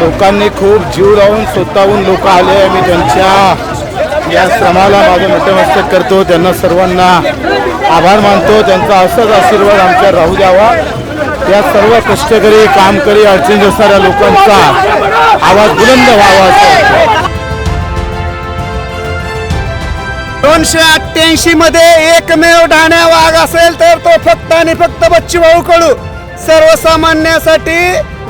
लोकांनी खूप जीव लावून स्वतःहून लोक आले आम्ही त्यांच्या या श्रमाला माझं नतमस्तक करतो. त्यांना सर्वांना आभार मानतो. त्यांचा असाच आशीर्वाद आमच्या राहू द्यावा. या सर्व कष्टकरी कामकरी अडचणीत असणाऱ्या लोकांचा आवाज बुलंद व्हावा दोनशे अठ्ठ्याऐंशी मध्ये एकमेव ढाण्या वाघ असेल तर तो फक्त आणि फक्त बच्चूभाऊ कडू. सर्वसामान्यासाठी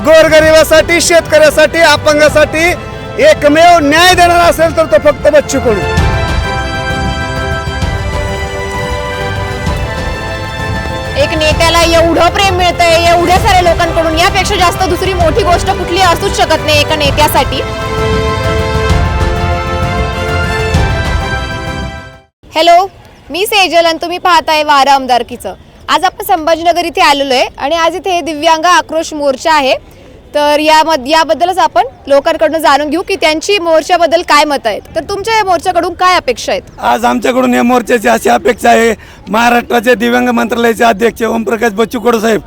गोरगरिबासाठी शेतकऱ्यासाठी अपंगासाठी एकमेव न्याय देणारा असेल तर तो फक्त बच्चू कडू. एक नेत्याला एवढं प्रेम मिळतंय एवढ्या साऱ्या लोकांकडून यापेक्षा जास्त दुसरी मोठी गोष्ट कुठली असूच शकत नाही एका नेत्यासाठी. हॅलो मी सेजल आणि तुम्ही पाहताय वारा आमदारकीचं. आज आपण संभाजीनगर इथे आलेलो आहे आणि आज इथे दिव्यांग आक्रोश मोर्चा आहे. तर यामध याबद्दलच आपण लोकांकडून जाणून घेऊ की त्यांची मोर्चाबद्दल काय मत आहेत. तर तुमच्या या मोर्चाकडून काय अपेक्षा आहेत? आज आमच्याकडून या मोर्चाची अशी अपेक्षा आहे. महाराष्ट्राचे दिव्यांग मंत्रालयाचे अध्यक्ष ओमप्रकाश बच्चू कडू साहेब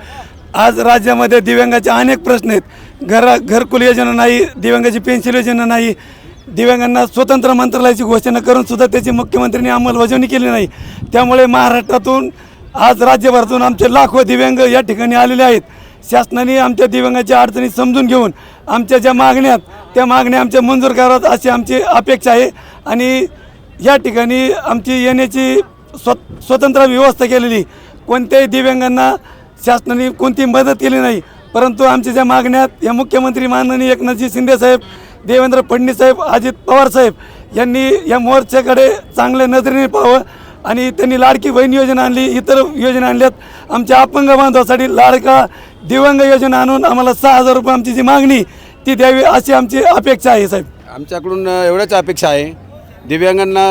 आज राज्यामध्ये दिव्यांगाचे अनेक प्रश्न आहेत. घर घरकुल योजना नाही दिव्यांगाची पेन्शन योजना नाही दिव्यांगांना स्वतंत्र मंत्रालयाची घोषणा करून सुद्धा त्याची मुख्यमंत्र्यांनी अंमलबजावणी केली नाही. त्यामुळे महाराष्ट्रातून आज राज्यभरातून आमचे लाखो दिव्यांग या ठिकाणी आलेले आहेत. शासनाने आमच्या दिव्यांगाच्या अडचणी समजून घेऊन आमच्या ज्या मागण्या त्या मागण्या आमच्या मंजूर कराव्यात अशी आमची अपेक्षा आहे. आणि या ठिकाणी आमची येण्याची स्व स्वतंत्र व्यवस्था केलेली कोणत्याही दिव्यांगांना शासनाने कोणती मदत केली नाही परंतु आमच्या ज्या मागण्या या मुख्यमंत्री माननीय एकनाथजी शिंदेसाहेब देवेंद्र फडणवीस साहेब अजित पवार साहेब यांनी या मोर्चाकडे चांगल्या नजरेने पाहावं. आणि त्यांनी लाडकी बहीण योजना आणली इतर योजना आणल्यात. आमच्या अपंग बांधवासाठी लाडका दिव्यांग योजना आणून आम्हाला सहा हजार रुपये आमची जी मागणी ती द्यावी अशी आमची अपेक्षा आहे साहेब. आमच्याकडून एवढ्याच अपेक्षा आहे. दिव्यांगांना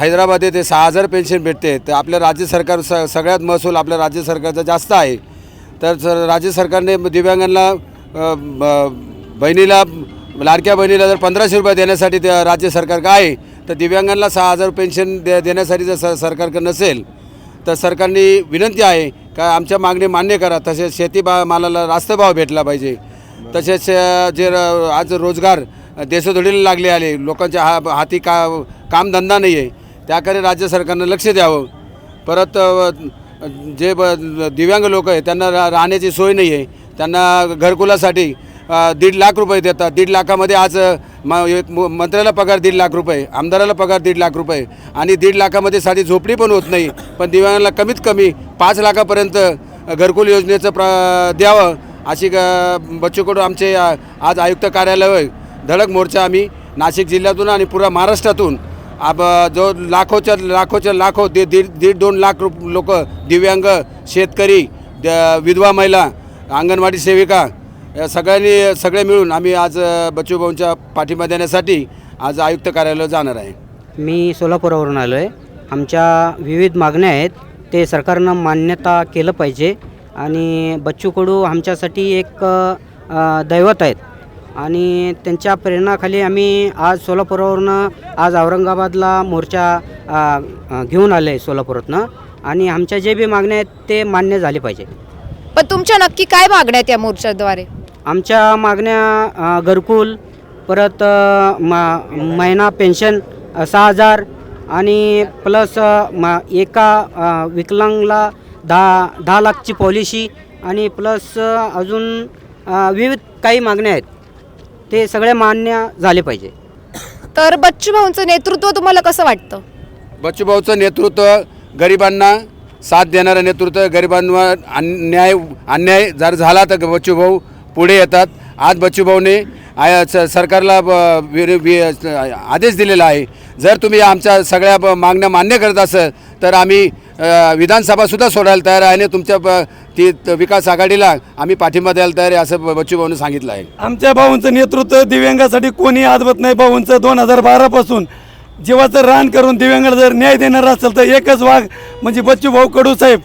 हैदराबाद येथे सहा हजार पेन्शन भेटते. तर आपल्या राज्य सरकार स सगळ्यात महसूल आपल्या राज्य सरकारचा जास्त आहे. तर सर राज्य सरकारने दिव्यांगांना ब- बहिणीला लाडक्या बहिणीला जर पंधराशे रुपये देण्यासाठी त्या राज्य सरकार काय आहे तर दिव्यांगांना सहा हजार पेन्शन दे देण्यासाठी जर स सरकारकडे नसेल तर सरकारने विनंती आहे का आमच्या मागणी मान्य करा. तसेच शेती बा मालाला रास्त भाव भेटला पाहिजे. तसेच जे र- आज रोजगार देशोधडीला लागले आले लोकांच्या हा हाती का कामधंदा नाही आहे त्याकडे राज्य सरकारनं लक्ष द्यावं. परत जे ब दिव्यांग लोक आहे त्यांना रा राहण्याची सोय नाही आहे त्यांना घरकुलासाठी दीड लाख रुपये देतात. दीड लाखामध्ये आज म एक मंत्र्याला पगार दीड लाख रुपये आमदाराला पगार दीड लाख रुपये आणि दीड लाखामध्ये साधी झोपडी पण होत नाही. पण दिव्यांगाला कमीत कमी पाच लाखापर्यंत घरकुल योजनेचं प्र द्यावं अशी ग बच्चूकडून आमचे आज आयुक्त कार्यालय धडक मोर्चा आम्ही नाशिक जिल्ह्यातून आणि पुरा महाराष्ट्रातून अब जो लाखोच्या लाखोच्या लाखो दीड दीड दीड दोन लाख रुप लोक दिव्यांग शेतकरी द- विधवा महिला अंगणवाडी सेविका या सगळ्यांनी सगळे मिळून आम्ही आज बच्चूभाऊंच्या पाठिंबा देण्यासाठी आज आयुक्त कार्यालयात जाणार आहे. मी सोलापुरावरून आलो आहे आमच्या विविध मागण्या आहेत. ते सरकारनं मान्यता केलं पाहिजे आणि बच्चू कडू आमच्यासाठी एक दैवत आहेत. आणि त्यांच्या प्रेरणाखाली आम्ही आज सोलापुरावरनं आज औरंगाबादला मोर्चा घेऊन आले आहे सोलापुरातनं. आणि आमच्या जे बी मागण्या आहेत ते मान्य झाले पाहिजे. पण तुमच्या नक्की काय मागण्या आहेत या मोर्चाद्वारे? आमच्या मागण्या घरकुल परत म महिना पेन्शन सहा हजार आणि प्लस म एका विकलांगला दहा दहा लाखची पॉलिसी आणि प्लस अजून विविध काही मागण्या आहेत. ते सगळे मान्य झाले पाहिजे. तर बच्चू भाऊंचं नेतृत्व तुम्हाला कसं वाटतं? बच्चूभाऊचं नेतृत्व गरिबांना साथ देणारं नेतृत्व गरिबांवर अन्याय अन्याय जर झाला तर बच्चूभाऊ पुढे येतात. आज बच्चूभाऊने आय- स- सरकारला ब- वि- आदेश दिलेला आहे. जर तुम्ही आमच्या सगळ्या ब- मागण्या मान्य करत असाल तर आम्ही विधानसभासुद्धा सोडायला तयार आहे आणि तुमच्या ती विकास आघाडीला आम्ही पाठिंबा द्यायला तयार आहे असं ब- बच्चूभाऊने सांगितलं आहे. आमच्या भाऊंचं नेतृत्व दिव्यांगासाठी कोणी आजवत नाही भाऊंचं. दोन हजार बारापासून जीवाचं रान करून दिव्यांगाला जर न्याय देणार असेल तर एकच वाघ म्हणजे बच्चू भाऊ कडू साहेब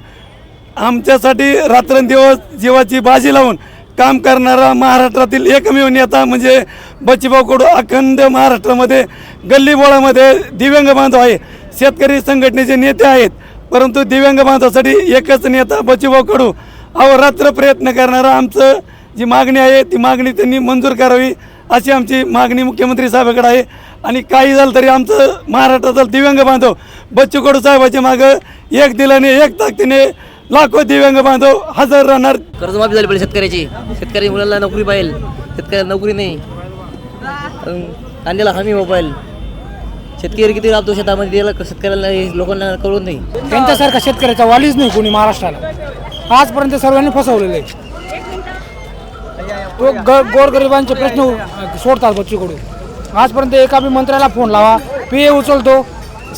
आमच्यासाठी रात्रंदिवस जीवाची बाजी लावून काम करणारा महाराष्ट्रातील एकमेव नेता म्हणजे बच्चूभाऊ कडू अखंड महाराष्ट्रामध्ये गल्लीबोळामध्ये दिव्यांग बांधव आहे. शेतकरी संघटनेचे नेते आहेत परंतु दिव्यांग बांधवासाठी एकच नेता बच्चूभाऊ कडू अहोरात्र प्रयत्न करणारा आमचं जी मागणी आहे ती मागणी त्यांनी मंजूर करावी अशी आमची मागणी मुख्यमंत्री साहेबाकडे आहे. आणि काही झालं तरी आमचं महाराष्ट्राचा दिव्यांग बांधव बच्चू कडू साहेबाच्या मागं एक दिलाने एक ताकदीने लाखो दिव्यांग बांधव हजर राहणार. कर्जमाफी झाली पाहिजे शेतकऱ्याची. शेतकरी मुलांना नोकरी पाहिजे. शेतकऱ्याला नोकरी नाही. कांद्याला हमी हो पाहिजे शेतकरी किती राबतो शेतामध्ये त्याला शेतकऱ्याला हे लोकांना कळून नाही. त्यांच्यासारखा शेतकऱ्याचा वालीच नाही कोणी महाराष्ट्राला. आजपर्यंत सर्वांनी फसवलेले आहे. तो ग गोरगरिबांचे प्रश्न सोडतात बच्चूकडून. आजपर्यंत एका बी मंत्र्याला फोन लावा पे उचलतो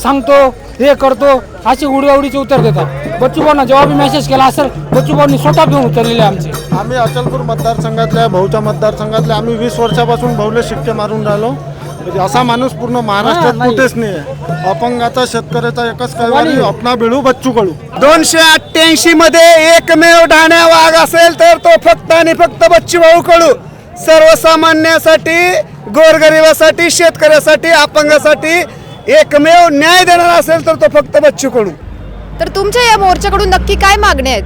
सांगतो हे करतो अशी उडीआवडीचे उत्तर देतात. बच्चूभाऊंना जेव्हा बी मेसेज केला असेल बच्चूभाऊंनी स्वतः घेऊन उचललेले आमचे. आम्ही अचलपूर मतदारसंघातल्या भाऊच्या मतदारसंघातल्या आम्ही वीस वर्षापासून भाऊले शिक्के मारून राहिलो. म्हणजे असा माणूस पूर्ण महाराष्ट्रात कुठेच नाही. आहे अपंगाचा शेतकऱ्याचा एकच कैवारी अपना बिळू बच्चू कळू दोनशे अठ्ठ्याऐंशी मध्ये एकमेव ढाण्या वाघ असेल तर तो फक्त आणि फक्त बच्चूभाऊ कडू सर्वसामान्यासाठी गोरगरिबासाठी शेतकऱ्यासाठी अपंगासाठी एकमेव न्याय देणारा असेल तर तो फक्त बच्चू कडू तर तुमच्या या मोर्चाकडून नक्की काय मागण्या आहेत?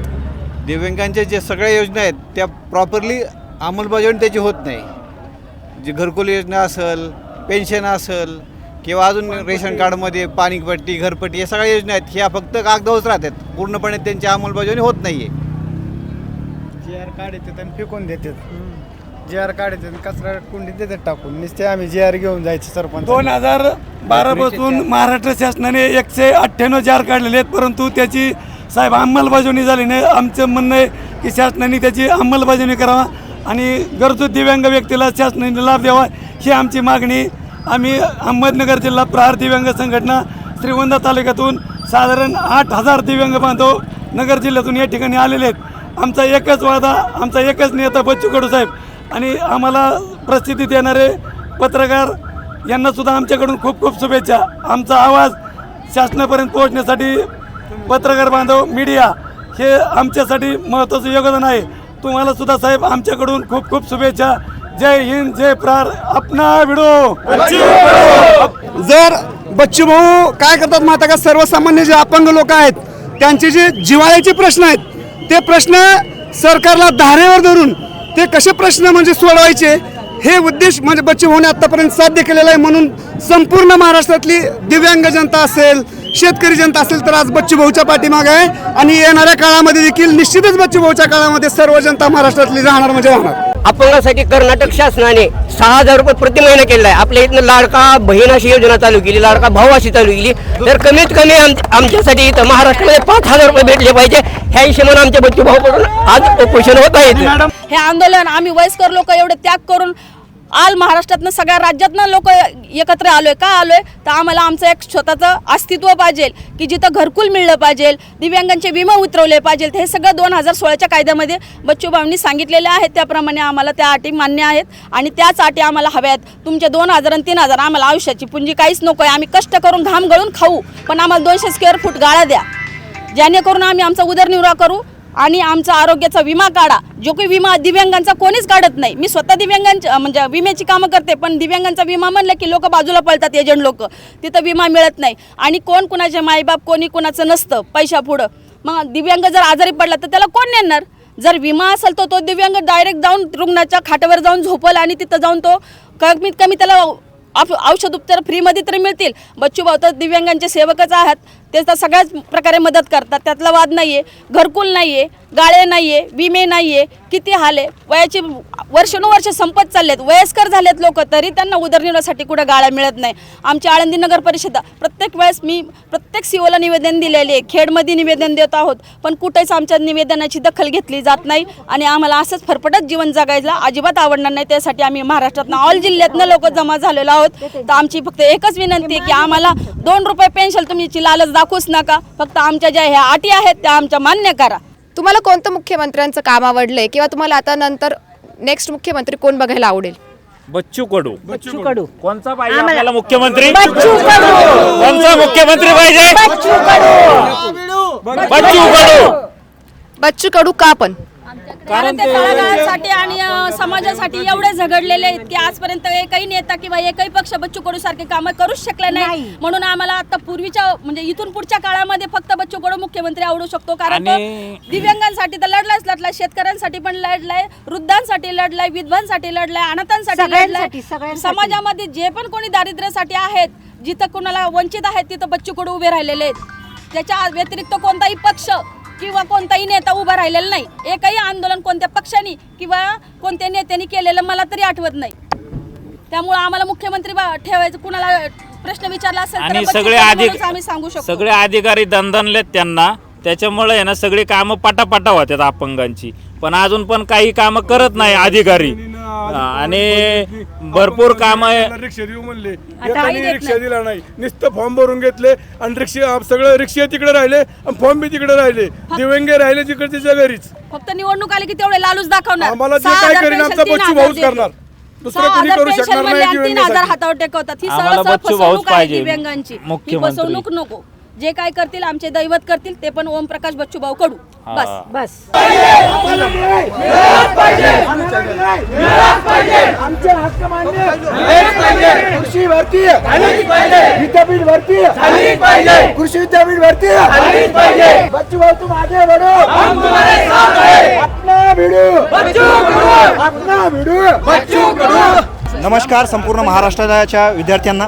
दिव्यांगांच्या जे सगळ्या योजना आहेत त्या प्रॉपरली अंमलबजावणी त्याची होत नाही. जी घरकुल योजना असेल पेन्शन असेल किंवा अजून रेशन कार्डमध्ये पाणीपट्टी घरपट्टी या सगळ्या योजना आहेत ह्या फक्त कागदावरच राहतात. पूर्णपणे त्यांची अंमलबजावणी होत नाही आहे जी आर काढते आणि फेकून देतात. जी आर काढते कचरा कुंडीत देतात टाकून. नुसते आम्ही जी आर घेऊन जायचे सरपंच दोन हजार बारा पासून महाराष्ट्र शासनाने एकशे अठ्ठ्याण्णव जार काढलेले आहेत परंतु त्याची साहेब अंमलबजावणी झाली नाही. आमचं म्हणणं आहे की शासनाने त्याची अंमलबजावणी करावा आणि गरजू दिव्यांग व्यक्तीला शासनाने लाभ द्यावा. ही आमची मागणी. आम्ही अहमदनगर जिल्हा प्रहार दिव्यांग संघटना श्रीगोंदा तालुक्यातून साधारण आठ हजार दिव्यांग बांधव नगर जिल्ह्यातून या ठिकाणी आलेले आहेत. आमचा एकच वादा आमचा एकच नेता बच्चू कडू साहेब. आणि आम्हाला प्रसिद्धी देणारे पत्रकार यांनासुद्धा आमच्याकडून खूप खूप शुभेच्छा. आमचा आवाज शासनापर्यंत पोहोचण्यासाठी पत्रकार बांधव मीडिया हे आमच्यासाठी महत्त्वाचं योगदान आहे. तुम्हाला सुद्धा साहेब आमच्याकडून खूप खूप शुभेच्छा. जय हिंद जय प्रार अपना विडो जर बच्चू भाऊ काय करतात माता का? सर्वसामान्य जे अपंग लोक आहेत त्यांचे जे जिव्हाळ्याचे प्रश्न आहेत ते प्रश्न सरकारला धारेवर धरून ते कसे प्रश्न म्हणजे सोडवायचे हे उद्देश म्हणजे बच्चू भाऊने आतापर्यंत साध्य केलेला आहे. म्हणून संपूर्ण महाराष्ट्रातली दिव्यांग जनता असेल शेतकरी जनता असेल तर आज बच्चू भाऊच्या पाठीमागे आहे. आणि येणाऱ्या काळामध्ये देखील निश्चितच बच्चू भाऊच्या काळामध्ये सर्व जनता महाराष्ट्रातली राहणार म्हणजे राहणार. अपंगासाठी कर्नाटक शासनाने सहा हजार रुपये प्रति महिना केलेला आहे. आपल्या इथनं लाडका बहीण अशी योजना चालू केली लाडका भाऊ अशी चालू केली. तर कमीत कमी आमच्यासाठी इथं महाराष्ट्रामध्ये पाच हजार रुपये भेटले पाहिजे. ह्या हिशोबाने आमच्या बच्चू भाऊकडून आज उपोषण होत आहे हे आंदोलन आम्ही वयस्कर लोक एवढे त्याग करून आल महाराष्ट्रातनं सगळ्या राज्यातनं लोक एकत्र आलोय. का आलोय? तर आम्हाला आमचं एक स्वतःचं अस्तित्व पाहिजे की जिथं घरकुल मिळलं पाहिजे दिव्यांगांचे विमा उतरवले पाहिजे हे सगळं दोन हजार सोळाच्या कायद्यामध्ये बच्चू भाऊंनी सांगितलेले आहेत त्याप्रमाणे आम्हाला त्या अटी मान्य आहेत आणि त्याच अटी आम्हाला हव्या आहेत. तुमच्या दोन हजार आणि तीन हजार आम्हाला आयुष्याची पुंजी काहीच नको आहे आम्ही कष्ट करून घाम गळून खाऊ पण आम्हाला दोनशे स्क्वेअर फूट गाळा द्या. जेणेकरून आम्ही आमचा उदरनिर्वाह करू आणि आमचा आरोग्याचा विमा काढा. जो काही विमा दिव्यांगांचा कोणीच काढत नाही. मी स्वतः दिव्यांगांच्या म्हणजे विम्याची कामं करते पण दिव्यांगांचा विमा म्हणलं की लोक बाजूला पळतात एजंट लोक. तिथं विमा मिळत नाही. आणि कोण कुणाचे मायबाप कोणी कुणाचं नसतं पैशा पुढं. मग दिव्यांग जर आजारी पडला तर त्याला कोण नेणार? जर विमा असेल तर तो दिव्यांग डायरेक्ट जाऊन रुग्णाच्या खाटावर जाऊन झोपल आणि तिथं जाऊन तो कमीत कमी त्याला औ- औषध उपचार फ्रीमध्ये तर मिळतील. बच्चू भाऊ तर दिव्यांगांचे सेवकच आहात. ते तर सगळ्याच प्रकारे मदत करतात. त्यातला वाद नाही आहे घरकुल नाही आहे गाळे नाही आहे विमे नाही आहे किती हाल आहे. वयाची वर्षानुवर्ष संपत चाललेत. वयस्कर झालेत लोक तरी त्यांना उदरनिर्वाहासाठी कुठं गाळ्या मिळत नाही. आमची आळंदी नगर परिषद प्रत्येक वेळेस मी प्रत्येक सीओला निवेदन दिलेले आहे. खेडमध्ये निवेदन देत आहोत. पण कुठेच आमच्या निवेदनाची दखल घेतली जात नाही आणि आम्हाला असंच फरफटत जीवन जगायला अजिबात आवडणार नाही. त्यासाठी आम्ही महाराष्ट्रातनं ऑल जिल्ह्यातनं लोक जमा झालेलो आहोत. तर आमची फक्त एकच विनंती आहे की आम्हाला दोन रुपये पेन्शन तुमची लालच दाखवूच नका. फक्त आमच्या ज्या ह्या अटी आहेत त्या आमच्या मान्य करा. तुम्हाला कोणतं मुख्यमंत्र्यांचं काम आवडलंय? किंवा तुम्हाला आता नंतर नेक्स्ट मुख्यमंत्री कोण बघायला आवडेल? बच्चू कडू. बच्चू कडू. कोणचा पाहिजे आपल्याला मुख्यमंत्री? बच्चू कडू. कोणचा मुख्यमंत्री पाहिजे? बच्चू कडू. बच्चू कडू. बच्चू कडू का पण? कारण ते तळागाळासाठी आणि समाजासाठी एवढे झगडलेले आहेत की आजपर्यंत एकही नेता किंवा एकही पक्ष बच्चू कडू सारखे कामं करूच शकले नाही. म्हणून आम्हाला आता पूर्वीच्या म्हणजे इथून पुढच्या काळामध्ये फक्त बच्चू कडू मुख्यमंत्री आवडू शकतो कारण तो दिव्यांगांसाठी तर लढलाच लढलाय शेतकऱ्यांसाठी पण लढलाय वृद्धांसाठी लढलाय विधवांसाठी लढलाय अनाथांसाठी लढलाय. समाजामध्ये जे पण कोणी दारिद्र्यासाठी आहेत जिथं कोणाला वंचित आहेत तिथं बच्चू कडू उभे राहिलेले आहेत त्याच्या व्यतिरिक्त कोणताही पक्ष किंवा कोणताही नेता उभा राहिलेला नाही. एकही आंदोलन कोणत्या पक्षाने किंवा कोणत्या नेत्यांनी केलेलं मला तरी आठवत नाही. त्यामुळे आम्हाला मुख्यमंत्री बा- ठेवायचं कुणाला प्रश्न विचारला असेल तर आणि सगळे अधिक आम्ही सांगू शकतो. सगळे अधिकारी दणदणलेत त्यांना. त्याच्यामुळे आहे ना सगळी कामं पटापटा होतात अपंगांची. पण अजून पण काही कामं करत नाही अधिकारी. हा, आणि भरपूर कामं रिक्षा देऊ म्हणले एकाने रिक्षा नाही. दिला नाही नुसतं फॉर्म भरून घेतले आणि रिक्षा सगळं रिक्षा तिकडे राहिले आणि फॉर्म बी तिकडे राहिले दिव्यांगे राहिले तिकडच्या घरीच फक्त निवडणूक आली की तेवढे लालूच दाखवणार आम्हाला जे सहा काय हजार करीन पेन्शन, आमचा तीन बच्चू हजार भाऊच देतील. करणार दुसरं सहा कोणी हजार करू पेन्शन शकणार म्हणले नाही आणि तीन हजार दिव्यांगासाठी. हातावर टेकवतात ही आम्हाला सहसा बच्चू भाऊच फसवणूक आहे पाहिजे. दिव्यांगांची ही मुख्यमंत्री. फसवणूक नको जे काय करतील आमचे दैवत करतील ते पण ओमप्रकाश बच्चू भाऊ कडू बस. बस आमचे हक्क मान्य कृषी भरती विद्यापीठ भरती कृषी विद्यापीठ भरती बच्चू भाऊ तुम आगे बढ़ो अपना भिडू अपना भिडू नमस्कार संपूर्ण महाराष्ट्राच्या विद्यार्थ्यांना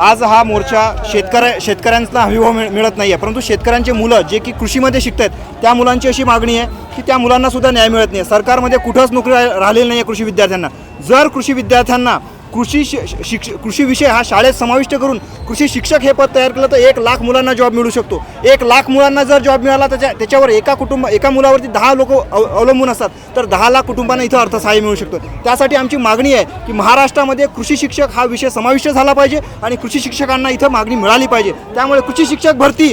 आज हा मोर्चा शेतकऱ्या शेतकऱ्यांना हमीभाव मिळ मिळत नाही आहे परंतु शेतकऱ्यांचे मुलं जे की कृषीमध्ये शिकत आहेत त्या मुलांची अशी मागणी आहे की त्या मुलांनासुद्धा न्याय मिळत नाही. सरकारमध्ये कुठंच नोकरी राहिलेली नाही आहे कृषी विद्यार्थ्यांना. जर कृषी विद्यार्थ्यांना कृषी शिक्ष कृषी विषय हा शाळेत समाविष्ट करून कृषी शिक्षक हे पद तयार केलं तर एक लाख मुलांना जॉब मिळू शकतो. एक लाख मुलांना जर जॉब मिळाला त्याच्या त्याच्यावर एका कुटुंब एका मुलावरती दहा लोक अवलंबून असतात. तर दहा लाख कुटुंबांना इथं अर्थसहाय्य मिळू शकतं. त्यासाठी आमची मागणी आहे की महाराष्ट्रामध्ये कृषी शिक्षक हा विषय समाविष्ट झाला पाहिजे आणि कृषी शिक्षकांना इथं मागणी मिळाली पाहिजे. त्यामुळे कृषी शिक्षक भरती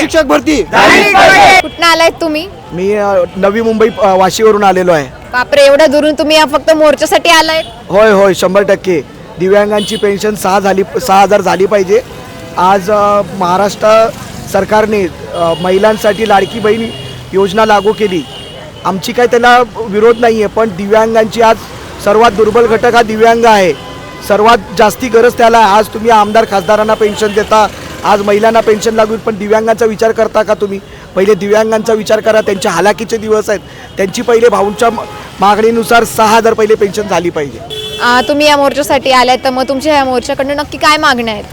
शिक्षक भरती कुठनं आलायत तुम्ही? मी नवी मुंबई वाशीवरून आलेलो आहे. बापरे एवढ्या दुरून तुम्ही या फक्त मोर्चासाठी आलाय? होय होय शंभर टक्के. दिव्यांगांची पेन्शन सहा झाली सहा हजार झाली पाहिजे. आज अ, महाराष्ट्र सरकारने अ, महिलांसाठी लाडकी बहीण योजना लागू केली. आमची काय त्याला विरोध नाही आहे पण दिव्यांगांची आज सर्वात दुर्बल घटक हा दिव्यांग आहे. सर्वात जास्ती गरज त्याला आहे. आज तुम्ही आमदार खासदारांना पेन्शन देता आज महिलांना पेन्शन लागू पण दिव्यांगांचा विचार करता का तुम्ही? पहिले दिव्यांगांचा विचार करा त्यांच्या हालाकीचे दिवस आहेत. त्यांची पहिले भाऊंच्या मागणीनुसार सहा हजार पहिले पेन्शन झाली पाहिजे. आ, तुम्ही या मोर्चासाठी आलायत तर मग तुमच्या या मोर्चाकडनं नक्की काय मागण्या आहेत?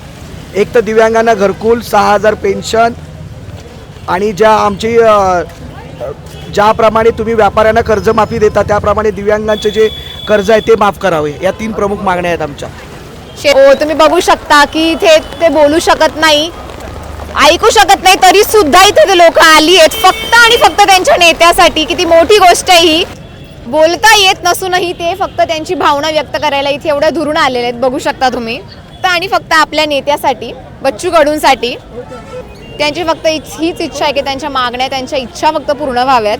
एक तर दिव्यांगांना घरकुल सहा हजार पेन्शन आणि ज्या आमची अ, ज्याप्रमाणे तुम्ही व्यापाऱ्यांना कर्जमाफी देता त्याप्रमाणे दिव्यांगांचे जे कर्ज आहे ते माफ करावे. या तीन प्रमुख मागण्या आहेत आमच्या. शे- तुम्ही बघू शकता की इथे ते बोलू शकत नाही. ऐकू शकत नाही तरी सुद्धा इथे ते लोक आली आहेत फक्त आणि फक्त त्यांच्या नेत्यासाठी किती मोठी गोष्ट आहे ही. बोलता येत नसूनही ते फक्त त्यांची भावना व्यक्त करायला इथे एवढ्या धुरून आलेले आहेत बघू शकता तुम्ही. फक्त आणि फक्त आपल्या नेत्यासाठी बच्चू कडूंसाठी त्यांची फक्त हीच इच्छा आहे की त्यांच्या मागण्या त्यांच्या इच्छा फक्त पूर्ण व्हाव्यात.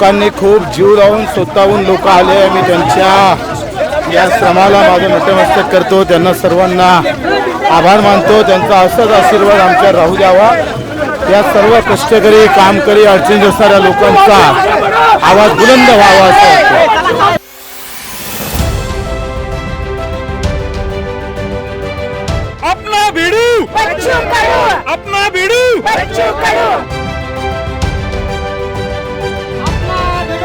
लोकांनी खूप जीव लावून स्वतःहून लोक आले मी त्यांच्या या श्रमाला माझं नतमस्तक करतो. त्यांना सर्वांना आभार मानतो. त्यांचा असंच आशीर्वाद आमच्या राहू द्यावा. या सर्व कष्टकरी कामकरी अडचणीत असणाऱ्या लोकांचा आवाज बुलंद व्हावा असं वाटतं. अपना भिडू! अपना भिडू!